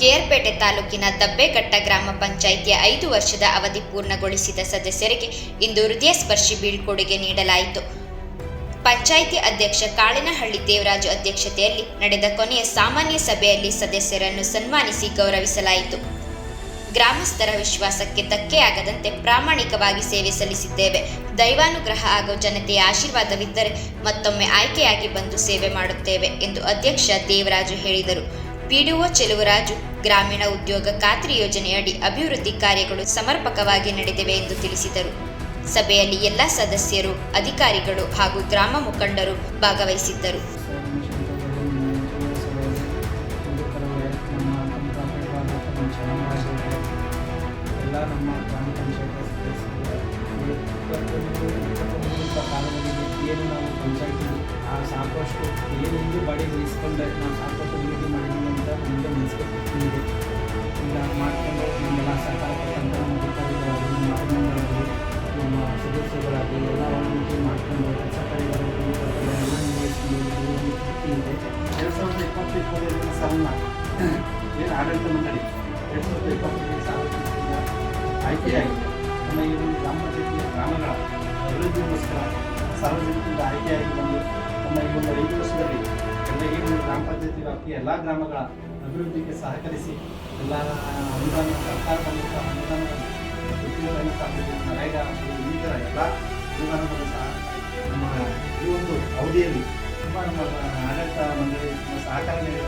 ಕೇರ್ಪೇಟೆ ತಾಲೂಕಿನ ದಬ್ಬೆಘಟ್ಟ ಗ್ರಾಮ ಪಂಚಾಯಿತಿಯ ಐದು ವರ್ಷದ ಅವಧಿ ಪೂರ್ಣಗೊಳಿಸಿದ ಸದಸ್ಯರಿಗೆ ಇಂದು ಹೃದಯ ಸ್ಪರ್ಶಿ ಬೀಳ್ಕೊಡುಗೆ ನೀಡಲಾಯಿತು. ಪಂಚಾಯಿತಿ ಅಧ್ಯಕ್ಷ ಕಾಳಿನಹಳ್ಳಿ ದೇವರಾಜು ಅಧ್ಯಕ್ಷತೆಯಲ್ಲಿ ನಡೆದ ಕೊನೆಯ ಸಾಮಾನ್ಯ ಸಭೆಯಲ್ಲಿ ಸದಸ್ಯರನ್ನು ಸನ್ಮಾನಿಸಿ ಗೌರವಿಸಲಾಯಿತು. ಗ್ರಾಮಸ್ಥರ ವಿಶ್ವಾಸಕ್ಕೆ ಧಕ್ಕೆಯಾಗದಂತೆ ಪ್ರಾಮಾಣಿಕವಾಗಿ ಸೇವೆ ಸಲ್ಲಿಸಿದ್ದೇವೆ. ದೈವಾನುಗ್ರಹ ಹಾಗೂ ಜನತೆಯ ಆಶೀರ್ವಾದವಿದ್ದರೆ ಮತ್ತೊಮ್ಮೆ ಆಯ್ಕೆಯಾಗಿ ಬಂದು ಸೇವೆ ಮಾಡುತ್ತೇವೆ ಎಂದು ಅಧ್ಯಕ್ಷ ದೇವರಾಜು ಹೇಳಿದರು. ಪಿಡಿಒ ಚೆಲುವರಾಜು, ಗ್ರಾಮೀಣ ಉದ್ಯೋಗ ಖಾತ್ರಿ ಯೋಜನೆಯಡಿ ಅಭಿವೃದ್ಧಿ ಕಾರ್ಯಗಳು ಸಮರ್ಪಕವಾಗಿ ನಡೆದಿವೆ ಎಂದು ತಿಳಿಸಿದರು. ಸಭೆಯಲ್ಲಿ ಎಲ್ಲ ಸದಸ್ಯರು, ಅಧಿಕಾರಿಗಳು ಹಾಗೂ ಗ್ರಾಮ ಮುಖಂಡರು ಭಾಗವಹಿಸಿದ್ದರು. ಸಾಕಷ್ಟು ಏನು ಬಾಡಿ ವಹಿಸ್ಕೊಂಡೆ ನಾವು ಸಾಲನ್ನ ಏನು ಆಡಳಿತ ಮಂಡಳಿ? ಎರಡು ಸಾವಿರದ ಇಪ್ಪತ್ತೈದು ಸಾವಿರದ ಆಯ್ಕೆಯಾಗಿದೆ ನಮ್ಮ ಈ ಒಂದು ಗ್ರಾಮ ಪಂಚಾಯತಿಯ ಗ್ರಾಮಗಳ ಅಭಿವೃದ್ಧಿಗೋಸ್ಕರ ಸಾರ್ವಜನಿಕರಿಂದ ಆಯ್ಕೆಯಾಗಿ ಬಂದು ನಮ್ಮ ಈ ಒಂದು ಐದು ವರ್ಷದಲ್ಲಿ ಎಲ್ಲ ಈ ಒಂದು ಗ್ರಾಮ ಪಂಚಾಯತಿ ವ್ಯಾಪ್ತಿಯ ಎಲ್ಲ ಗ್ರಾಮಗಳ ಅಭಿವೃದ್ಧಿಗೆ ಸಹಕರಿಸಿ ಎಲ್ಲ ಅನುದಾನ ಸರ್ಕಾರದಂಥ ಅನುದಾನ ನರೇಗಾ ಈ ಥರ ಎಲ್ಲ ಅನುದಾನಗಳು ಸಹ ನಮ್ಮ ಈ ಒಂದು ಅವಧಿಯಲ್ಲಿ ತುಂಬ ನಮ್ಮ ಆಡಳಿತ ಮಂಡಳಿ ಸಹಕಾರ ನೀಡಿದ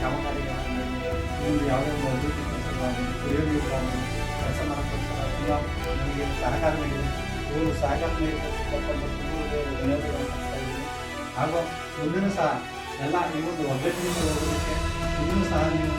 ಕಾಮಗಾರಿಗಳನ್ನು ಈ ಒಂದು ಅಭಿವೃದ್ಧಿ ಕೆಲಸ ಮಾಡೋಕ್ಕೋಸ್ಕರ ನಮಗೆ ಸಹಕಾರ ನೀಡಿದೆ ಇವರು ಸಹಕಾರ ಹಾಗೂ ಮುಂದಿನ ಸಹ ಎಲ್ಲ ಈ ಒಂದು ಒಗ್ಗಟ್ಟಿನಿಂದ ಹೋಗೋದಕ್ಕೆ ಇನ್ನೂ ಸಹ ನೀವು